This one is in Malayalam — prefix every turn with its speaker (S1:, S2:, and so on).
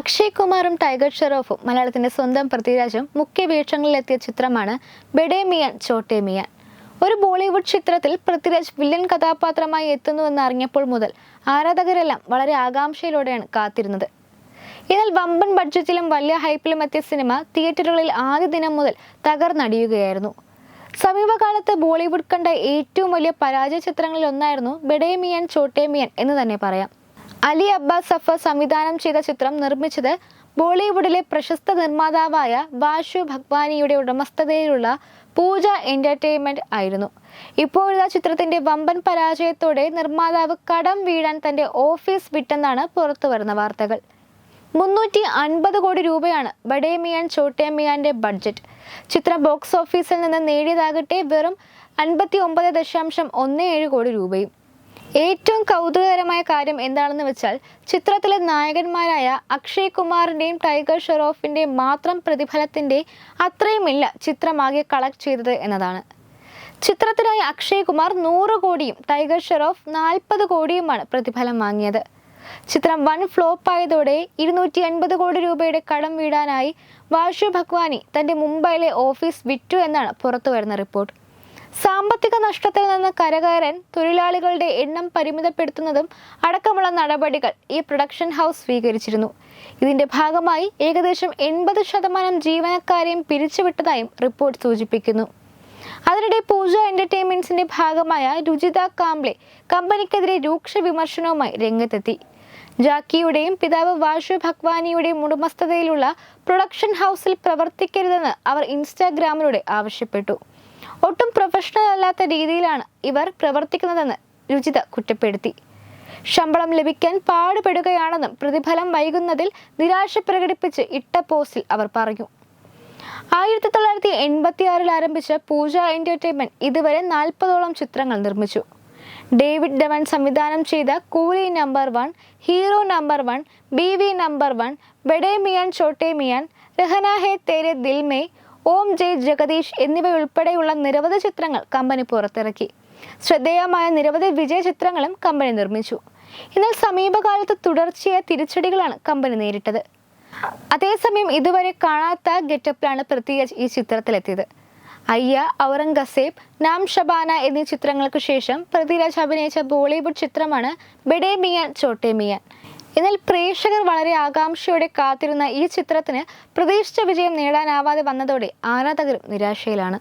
S1: അക്ഷയ് കുമാറും ടൈഗർ ഷെറോഫും മലയാളത്തിന്റെ സ്വന്തം പൃഥ്വിരാജും മുഖ്യ വേഷങ്ങളിലെത്തിയ ചിത്രമാണ് ബെഡേ മിയാൻ ചോട്ടേ മിയാൻ ഒരു ബോളിവുഡ് ചിത്രത്തിൽ പൃഥ്വിരാജ് വില്ലൻ കഥാപാത്രമായി എത്തുന്നുവെന്ന് അറിഞ്ഞപ്പോൾ മുതൽ ആരാധകരെല്ലാം വളരെ ആകാംക്ഷയിലൂടെയാണ് കാത്തിരുന്നത്. എന്നാൽ വമ്പൻ ബഡ്ജറ്റിലും വലിയ ഹൈപ്പിലും എത്തിയ സിനിമ തിയേറ്ററുകളിൽ ആദ്യ ദിനം മുതൽ തകർന്നടിയുകയായിരുന്നു. സമീപകാലത്ത് ബോളിവുഡ് കണ്ട ഏറ്റവും വലിയ പരാജയ ചിത്രങ്ങളിൽ ഒന്നായിരുന്നു ബെഡേ മിയാൻ ചോട്ടേ മിയാൻ എന്ന് തന്നെ പറയാം. അലി അബ്ബാസ് സഫർ സംവിധാനം ചെയ്ത ചിത്രം നിർമ്മിച്ചത് ബോളിവുഡിലെ പ്രശസ്ത നിർമ്മാതാവായ വാഷു ഭഗ്വാനിയുടെ ഉടമസ്ഥതയിലുള്ള പൂജ എന്റർടൈൻമെന്റ് ആയിരുന്നു. ഇപ്പോഴത്തെ ചിത്രത്തിന്റെ വമ്പൻ പരാജയത്തോടെ നിർമ്മാതാവ് കടം വീഴാൻ തന്റെ ഓഫീസ് വിട്ടെന്നാണ് പുറത്തു വരുന്ന വാർത്തകൾ. മുന്നൂറ്റി അൻപത് കോടി രൂപയാണ് ബഡേ മിയാൻ ബഡ്ജറ്റ്. ചിത്രം ബോക്സ് ഓഫീസിൽ നിന്ന് നേടിയതാകട്ടെ വെറും അൻപത്തി ഒമ്പത് ദശാംശം ഒന്ന് ഏഴ് കോടി രൂപയും. ഏറ്റവും കൗതുകകരമായ കാര്യം എന്താണെന്ന് വെച്ചാൽ ചിത്രത്തിലെ നായകന്മാരായ അക്ഷയ് കുമാറിന്റെയും ടൈഗർ ഷെറോഫിന്റെയും മാത്രം പ്രതിഫലത്തിന്റെ അത്രയുമില്ല ചിത്രമാകെ കളക്ട് ചെയ്തത് എന്നതാണ്. ചിത്രത്തിനായി അക്ഷയ് കുമാർ നൂറ് കോടിയും ടൈഗർ ഷെറോഫ് നാൽപ്പത് കോടിയുമാണ് പ്രതിഫലം വാങ്ങിയത്. ചിത്രം വൺ ഫ്ലോപ്പ് ആയതോടെ ഇരുന്നൂറ്റി അൻപത് കോടി രൂപയുടെ കടം വീടാനായി വാഷു ഭഗ്വാനി തന്റെ മുംബൈയിലെ ഓഫീസ് വിറ്റു എന്നാണ് പുറത്തുവരുന്ന റിപ്പോർട്ട്. സാമ്പത്തിക നഷ്ടത്തിൽ നിന്ന് കരകയറാൻ തൊഴിലാളികളുടെ എണ്ണം പരിമിതപ്പെടുത്തുന്നതും അടക്കമുള്ള നടപടികൾ ഈ പ്രൊഡക്ഷൻ ഹൗസ് സ്വീകരിച്ചിരുന്നു. ഇതിന്റെ ഭാഗമായി ഏകദേശം എൺപത് ശതമാനം ജീവനക്കാരെയും പിരിച്ചുവിട്ടതായും റിപ്പോർട്ട് സൂചിപ്പിക്കുന്നു. അതിനിടെ പൂജ എന്റർടൈൻമെന്റ്സിന്റെ ഭാഗമായ രുചിത കാംബ്ലെ കമ്പനിക്കെതിരെ രൂക്ഷ വിമർശനവുമായി രംഗത്തെത്തി. ജാക്കിയുടെയും പിതാവ് വാഷു ഭഗ്വാനിയുടെയും ഉടമസ്ഥതയിലുള്ള പ്രൊഡക്ഷൻ ഹൗസിൽ പ്രവർത്തിക്കരുതെന്ന് അവർ ഇൻസ്റ്റാഗ്രാമിലൂടെ ആവശ്യപ്പെട്ടു. ഒട്ടും പ്രൊഫഷണൽ അല്ലാത്ത രീതിയിലാണ് ഇവർ പ്രവർത്തിക്കുന്നതെന്ന് രുചിത കുറ്റപ്പെടുത്തി. ശമ്പളം ലഭിക്കാൻ പാടുപെടുകയാണെന്നും പ്രതിഫലം വൈകുന്നതിൽ നിരാശ പ്രകടിപ്പിച്ച് ഇട്ട പോസ്റ്റിൽ അവർ പറഞ്ഞു. ആയിരത്തി തൊള്ളായിരത്തി എൺപത്തി ആറിൽ ആരംഭിച്ച പൂജ എന്റർടൈൻമെന്റ് ഇതുവരെ നാൽപ്പതോളം ചിത്രങ്ങൾ നിർമ്മിച്ചു. ഡേവിഡ് ഡവൻ സംവിധാനം ചെയ്ത Coolie number one hero number one Biwi number one Bade Miyan Chote Miyan Rehna Hai Tere Dil Mein Om Jai Jagdish എന്നിവയുൾപ്പെടെയുള്ള നിരവധി ചിത്രങ്ങൾ കമ്പനി പുറത്തിറക്കി. ശ്രദ്ധേയമായ നിരവധി വിജയ ചിത്രങ്ങളും കമ്പനി നിർമ്മിച്ചു. എന്നാൽ സമീപകാലത്ത് തുടർച്ചയായ തിരിച്ചടികളാണ് കമ്പനി നേരിട്ടത്. അതേസമയം ഇതുവരെ കാണാത്ത ഗെറ്റപ്പിലാണ് പൃഥ്വിരാജ് ഈ ചിത്രത്തിലെത്തിയത്. അയ്യ ഔറംഗസേബ് നാം ഷബാന എന്നീ ചിത്രങ്ങൾക്ക് ശേഷം പൃഥ്വിരാജ് അഭിനയിച്ച ബോളിവുഡ് ചിത്രമാണ് ബെഡേ മിയാൻ ചോട്ടേ മിയാൻ എന്നാൽ പ്രേക്ഷകർ വളരെ ആകാംക്ഷയോടെ കാത്തിരുന്ന ഈ ചിത്രത്തിന് പ്രതീക്ഷിച്ച വിജയം നേടാനാവാതെ വന്നതോടെ ആരാധകരും നിരാശയിലാണ്.